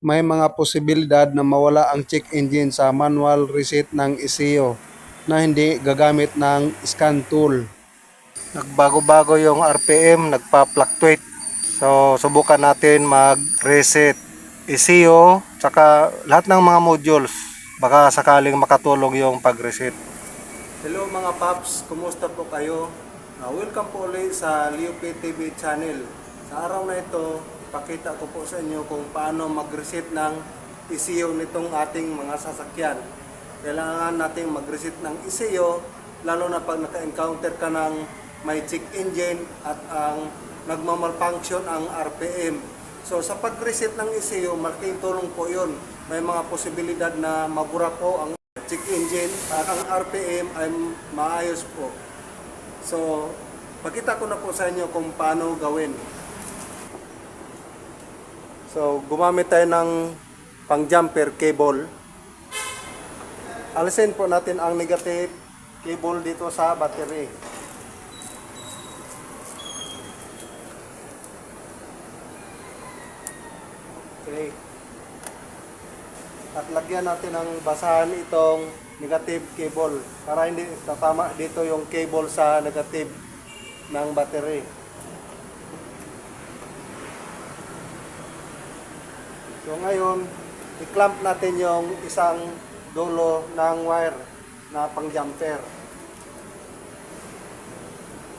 may mga posibilidad na mawala ang check engine sa manual reset ng ECU na hindi gagamit ng scan tool. Nagbago-bago yung RPM, nagpa-fluctuate. So, subukan natin mag-reset ECU, tsaka lahat ng mga modules. Baka sakaling makatulong yung pag-reset. Hello mga paps, kumusta po kayo? Uh, welcome po ulit sa Leo TV channel. Sa araw na ito, pakita ko po sa inyo kung paano mag-reset ng ECU nitong ating mga sasakyan. Kailangan nating mag-reset ng ECU, lalo na pag naka-encounter ka ng may check engine at ang nagmamalfunction ang RPM. So sa pag-reset ng ECU, malaking tulong po yun. May mga posibilidad na mabura po ang check engine at ang RPM ay maayos po. So, pakita ko na po sa inyo kung paano gawin. So, gumamit tayo ng pang jumper cable. Alisin po natin ang negative cable dito sa battery. Okay. At lagyan natin ng basahan itong negative cable para hindi tatama dito yung cable sa negative ng battery. So ngayon, i-clamp natin yung isang dulo ng wire na pang jumper.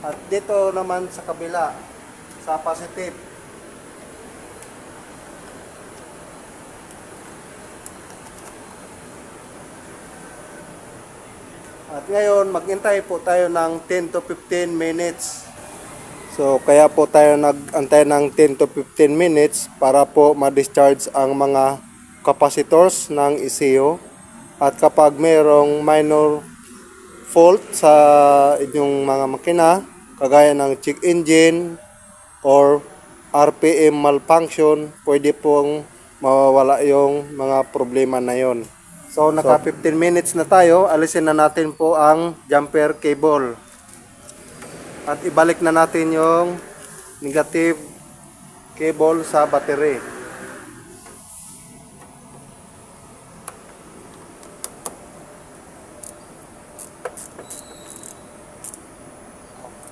At dito naman sa kabila, sa positive, At ngayon, maghintay po tayo ng 10 to 15 minutes. So, kaya po tayo nag-antay ng 10 to 15 minutes para po ma-discharge ang mga capacitors ng ECU. At kapag mayroong minor fault sa inyong mga makina, kagaya ng check engine or RPM malfunction, pwede pong mawawala yung mga problema na yon. So, naka 15 minutes na tayo. Alisin na natin po ang jumper cable. At ibalik na natin yung negative cable sa battery.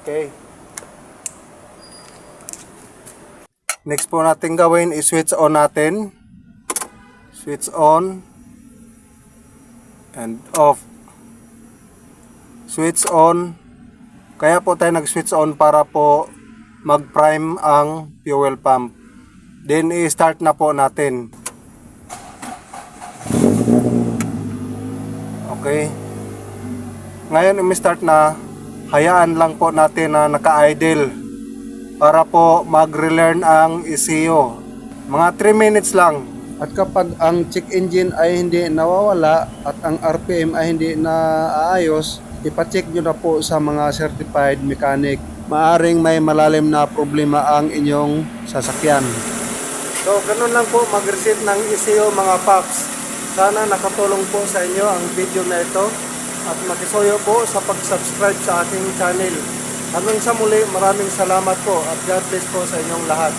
Okay. Next po natin gawin is switch on natin. Switch on and off. Switch on. Kaya po tayo nag-switch on para po mag-prime ang fuel pump. Then i-start na po natin. Okay. Ngayon i-start na, hayaan lang po natin na naka-idle para po mag-relearn ang ECU. Mga 3 minutes lang. At kapag ang check engine ay hindi nawawala at ang RPM ay hindi naaayos, ipacheck nyo na po sa mga certified mechanic. Maaring may malalim na problema ang inyong sasakyan. So, ganun lang po mag-reset ng ECU mga paps. Sana nakatulong po sa inyo ang video na ito at makisuyo po sa pag-subscribe sa aking channel. Hanggang sa muli, maraming salamat po at God bless po sa inyong lahat.